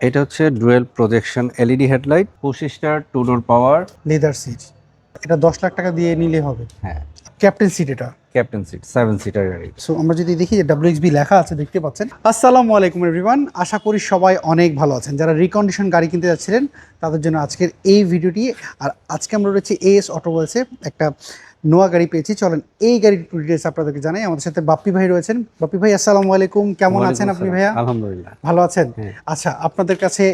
এটা হচ্ছে dual projection LED headlight পঁচিশ start two door power leather seat এটা দশ লাখ টাকা দিয়ে নিলে হবে। হ্যাঁ। ক্যাপ্টেন সিট এটা। ক্যাপ্টেন সিট সেভেন সিটার গাড়ি। সো আমরা যদি দেখি যে ডাব্লিউএক্সবি লেখা আছে দেখতে পাচ্ছেন। আসসালামু আলাইকুম এভরিওয়ান আশা করি সবাই অনেক ভালো আছেন। যারা রিকন্ডিশন গাড়ি কিনতে যাচ্ছিলেন তাদের জন্য আজকের এই ভিডিওটি আর আজকে আমরা রয়েছে এএস অটোমোবাইলসে একটা নোয়া গাড়ি পেয়েছি। চলেন এই গাড়ির ডিটেলস আপনাদেরকে জানাই। আমাদের সাথে বাপ্পি ভাই রয়েছেন। বাপ্পি ভাই আসসালামু আলাইকুম। কেমন আছেন আপনি ভাইয়া? আলহামদুলিল্লাহ। ভালো আছেন? হ্যাঁ। আচ্ছা আপনাদের কাছে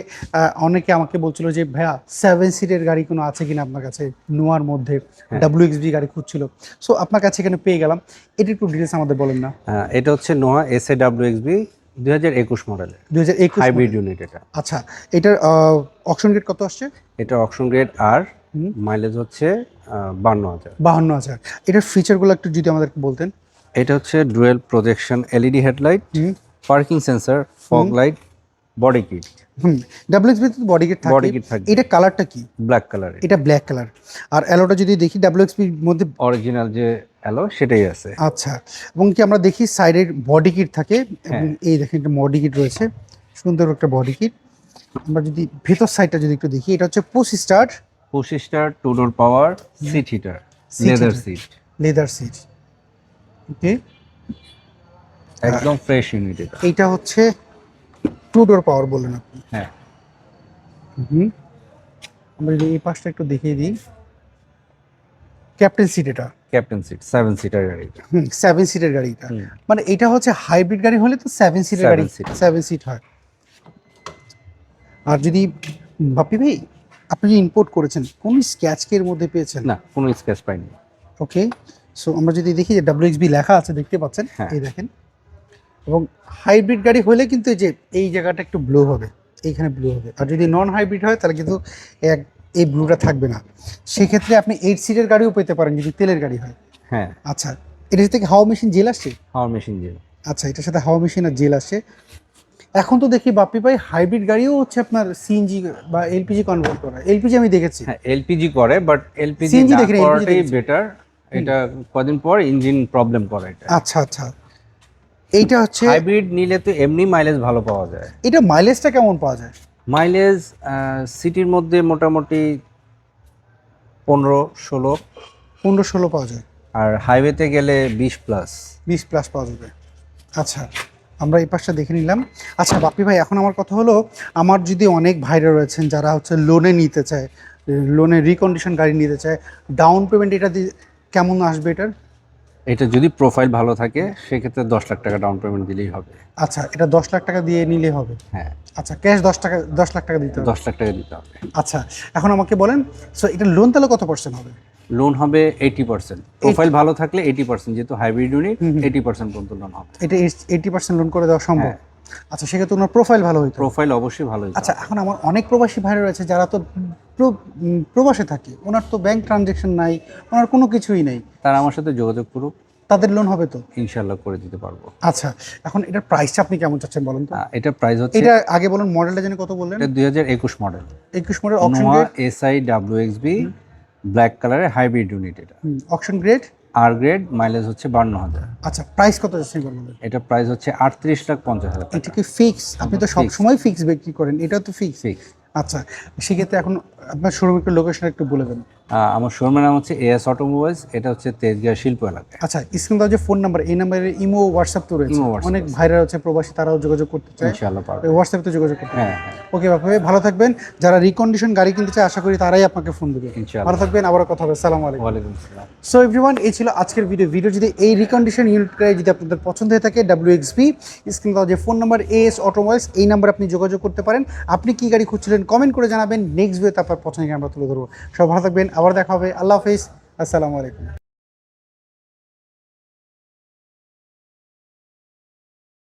অনেকে আমাকে বলছিল যে ভাইয়া সেভেন সিটের গাড়ি কোনো আছে কিনা আপনার কাছে? নোয়ার মধ্যে হ্যাঁ। ডাব্লিউএক্সবি গাড়ি খুঁজছিল। সো আপনার কাছে এখানে পেয়ে গেলাম। এটি একটু ডিটেলস আমাদের বলেন না। এটা হচ্ছে Noah S A W XB দুই হাজার একুশ মডেলের। দুই হাজার একুশ হাইব্রিড ইউনিট এটা। আচ্ছা এটার অপশন রেট কত আসছে? এটা অপশন গ্রেড আর। মাইলেজ হচ্ছে বান্ন হাজার। বাহান্ন হাজার। এটার ফিচারগুলো একটু যদি আমাদেরকে বলতেন। এটা হচ্ছে dual projection LED headlight parking sensor fog light body kit hmm. WXB তো বডি কিট বডি কিট থাকবে। এটা কালারটা কি? ব্ল্যাক কালারের এটা ব্ল্যাক কালার আর অ্যালোটা যদি দেখি ডাব্লিউএক্সপির মধ্যে অরিজিনাল যে অ্যালো সেটাই আছে। আচ্ছা। এবং কি আমরা দেখি সাইডের বডি কিট থাকে। এবং হ্যাঁ। এই দেখেন একটা বডি কিট রয়েছে। সুন্দর একটা বডি কিট আমরা যদি ভেতর সাইডটা যদি একটু দেখি এটা হচ্ছে পুশ স্টার পঁচিশ start two door power seat heater leather seat leather seat okay একদম ফ্রেশ ইউনিট এটা। এইটা হচ্ছে টু ডোর পাওয়ার বললেন আপনি। হ্যাঁ। হুম। আমরা যদি এই পাশটা একটু দেখিয়ে দিই। ক্যাপ্টেন সিট এটা। ক্যাপ্টেন সিট সেভেন সিটার গাড়ি হুম সেভেন সিটের গাড়ি এটা। মানে এটা হচ্ছে হাইব্রিড গাড়ি হলে তো সেভেন সিটের গাড়ি। সেভেন সিট হয়। আর যদি বাপি ভাই আপনি যে ইম্পোর্ট করেছেন কোন স্ক্যাচকের মধ্যে পেয়েছেন? না কোনো স্ক্যাচ পাইনি। ওকে সো আমরা যদি দেখি যে ডাব্লিউএক্সবি লেখা আছে দেখতে পাচ্ছেন হ্যাঁ। এই দেখেন। এবং হাইব্রিড গাড়ি হলে কিন্তু এই যে এই জায়গাটা একটু ব্লু হবে এইখানে ব্লু হবে। আর যদি নন হাইব্রিড হয় তাহলে কিন্তু এক এই ব্লুটা থাকবে না। সেক্ষেত্রে আপনি এইট সিটের গাড়িও পেতে পারেন যদি তেলের গাড়ি হয়। হ্যাঁ। আচ্ছা এটার থেকে হাওয়া মেশিন জেল আসছে? হাওয়া মেশিন জেল আচ্ছা এটার সাথে হাওয়া মেশিন আর জেল আসছে। এখন তো দেখি বাপ্পি ভাই হাইব্রিড গাড়িও হচ্ছে আপনার সিএনজি বা এলপিজি কনভার্ট করা। এলপিজি আমি দেখেছি। হ্যাঁ এলপিজি করে বাট এলপিজি না করাটাই বেটার এটা কদিন পর ইঞ্জিন প্রবলেম করে এটা। আচ্ছা আচ্ছা। এইটা হচ্ছে হাইব্রিড নিলে তো এমনি মাইলেজ ভালো পাওয়া যায়। এটা মাইলেজটা কেমন পাওয়া যায়? মাইলেজ সিটির মধ্যে মোটামুটি পনেরো ষোলো। পনেরো ষোলো পাওয়া যায়। আর হাইওয়েতে গেলে বিশ প্লাস বিশ প্লাস পাওয়া যাবে। আচ্ছা। আমরা এই পাশটা দেখে নিলাম। আচ্ছা বাপি ভাই এখন আমার কথা হলো আমার যদি অনেক ভাইরা রয়েছেন যারা হচ্ছে লোনে নিতে চায় লোনে রিকন্ডিশন গাড়ি নিতে চায় ডাউন পেমেন্ট এটা কেমন আসবে এটার? এটা যদি প্রোফাইল ভালো থাকে সেক্ষেত্রে দশ লাখ টাকা ডাউন পেমেন্ট দিলেই হবে। আচ্ছা এটা দশ লাখ টাকা দিয়ে নিলে হবে? হ্যাঁ। আচ্ছা ক্যাশ দশ টাকা দশ লাখ টাকা দিতে হবে। দশ লাখ টাকা দিতে হবে। আচ্ছা এখন আমাকে বলেন সো এটা লোন তাহলে কত পার্সেন্ট হবে? লোন হবে এইটি পার্সেন্ট প্রোফাইল ভালো থাকলে এইটি পার্সেন্ট যেহেতু হাইব্রিড ইউনিট। এইটি পার্সেন্ট পর্যন্ত লোন হবে। এটা এইটি পার্সেন্ট লোন করে দেওয়া সম্ভব? হ্যাঁ। আচ্ছা সেক্ষেত্রে ওনার প্রোফাইল ভালো হইতো। প্রোফাইল অবশ্যই ভালো হইতো। আচ্ছা এখন আমার অনেক প্রবাসী ভাইরা রয়েছে যারা তো প্রবাসে থাকে। ওনার তো ব্যাংক ট্রানজেকশন নাই ওনার কোনো কিছুই নেই। তারা আমার সাথে যোগাযোগ করুক। তাদের লোন হবে তো? ইনশাল্লাহ করে দিতে পারব। আচ্ছা এখন এটার প্রাইসটা আপনি কেমন চাচ্ছেন বলেন তো? এটা প্রাইস হচ্ছে এটা আগে বলুন মডেলটা জানি কত বললেন? এটা দুই হাজার একুশ মডেল একুশ model option Noah grade black কালারের হাইব্রিড ইউনিট এটা। অপশন গ্রেড আর গ্রেড মাইলেজ হচ্ছে বান্ন হাজার। আচ্ছা প্রাইস কত যাচ্ছে এটা প্রাইস হচ্ছে আটত্রিশ লাখ পঞ্চাশ হাজার এটা কি ফিক্স আপনি তো সবসময় ফিক্স বিক্রি করেন এটা তো ফিক্স ফিক্স আচ্ছা সেক্ষেত্রে এখন আপনার শোরুমের লোকেশন একটু বলে দেন। আমার শোরুমের নাম হচ্ছে এএস অটোমোবাইলস এটা হচ্ছে তেজগাঁ শিল্প এলাকায়। আচ্ছা স্ক্রিন যে ফোন নাম্বার এই নাম্বারে ইমো হোয়াটসঅ্যাপ তো রয়েছে। অনেক ভাইরা আছে প্রবাসী তারাও যোগাযোগ করতে চায়। ইনশাল্লাহ পারবে। হোয়াটসঅ্যাপে যোগাযোগ করতে হ্যাঁ হ্যাঁ। ওকে বাপু ভালো থাকবেন। যারা রিকন্ডিশন গাড়ি কিনতে চায় আশা করি তারাই আপনাকে ফোন দেবে। ভালো থাকবেন আবার কথা হবে। সালাম আলাইকুম। ওয়ালাইকুম আসসালাম। সো এভরিওয়ান এই ছিল আজকের ভিডিও ভিডিও যদি এই রিকন্ডিশন ইউনিট গাড়ি যদি আপনাদের পছন্দ হয়ে থাকে ডাব্লিউ এক্সপি স্ক্রিন যে ফোন নাম্বার এস অটোমোবাইলস এই নাম্বার আপনি যোগাযোগ করতে পারেন। আপনি কি গাড়ি খুঁজছিলেন কমেন্ট করে জানাবেন। নেক্সট ভিডিওতে আপনার পছন্দের আমরা তুলে ধরবো। সব ভালো থাকবেন। আবার দেখা হবে। আল্লাহ হাফিজ। আসসালামু আলাইকুম।